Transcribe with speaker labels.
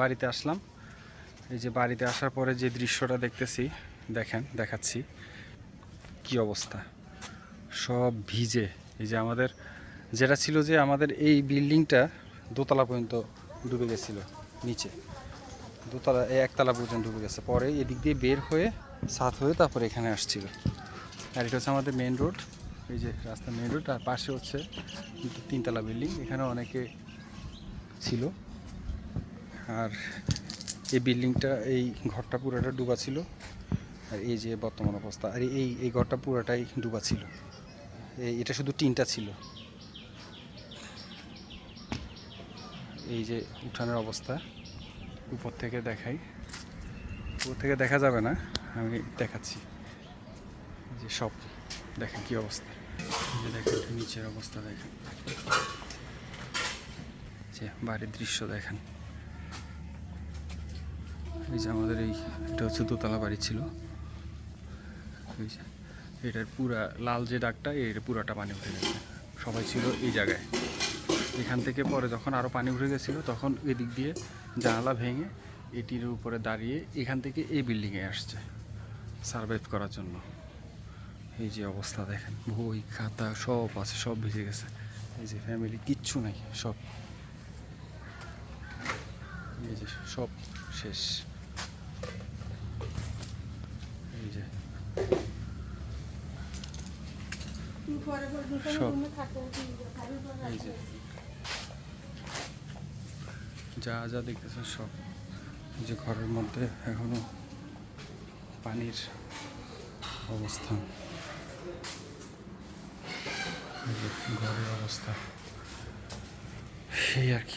Speaker 1: বাড়িতে আসলাম। এই যে বাড়িতে আসার পরে যে দৃশ্যটা দেখতেছি, দেখেন, দেখাচ্ছি কি অবস্থা। সব ভিজে। এই যে আমাদের, যেটা ছিল যে আমাদের এই বিল্ডিংটা দোতলা পর্যন্ত ডুবে গেছিল, নিচে। দোতলা একতলা পর্যন্ত ডুবে গেছে। পরে এদিক দিয়ে বের হয়ে সাত হয়ে তারপরে এখানে আসছিল। আর এটা হচ্ছে আমাদের মেন রোড এই যে রাস্তা মেন রোড আর পাশে হচ্ছে তিনতলা বিল্ডিং। এখানে অনেকে ছিল। আর এই বিল্ডিংটা, এই ঘরটা পুরোটা ডুবা ছিল। আর এই যে বর্তমান অবস্থা, আর এই এই ঘরটা পুরোটাই ডুবা ছিল। এটা শুধু টিনটা ছিল। এই যে উঠানের অবস্থা, উপর থেকে দেখাই। উপর থেকে দেখা যাবে না, আমি দেখাচ্ছি। যে সব, দেখেন কি অবস্থা। দেখেন নিচের অবস্থা, দেখেন। যে বাড়ির দৃশ্য, দেখেন। এই যে আমাদের এই, এটা হচ্ছে দোতলা বাড়ি ছিল। এই যে, এটার পুরা লাল যে ডাকটা এর পুরাটা পানি উঠে গেছে। সবাই ছিল এই জায়গায়। এখান থেকে পরে যখন আরও পানি উঠে গেছিল, তখন এদিক দিয়ে জানালা ভেঙে এটির উপরে দাঁড়িয়ে এখান থেকে এই বিল্ডিংয়ে আসছে, সার্ভাইভ করার জন্য। এই যে অবস্থা দেখেন, বই, খাতা সব আছে, সব ভিজে গেছে। এই যে ফ্যামিলি কিচ্ছু নাই, সব। এই যে সব শেষ এই যে যে। যা দেখতেছেন সব। যে ঘরের মধ্যে এখনও পানির অবস্থা। ঘরের অবস্থা। এই আর কি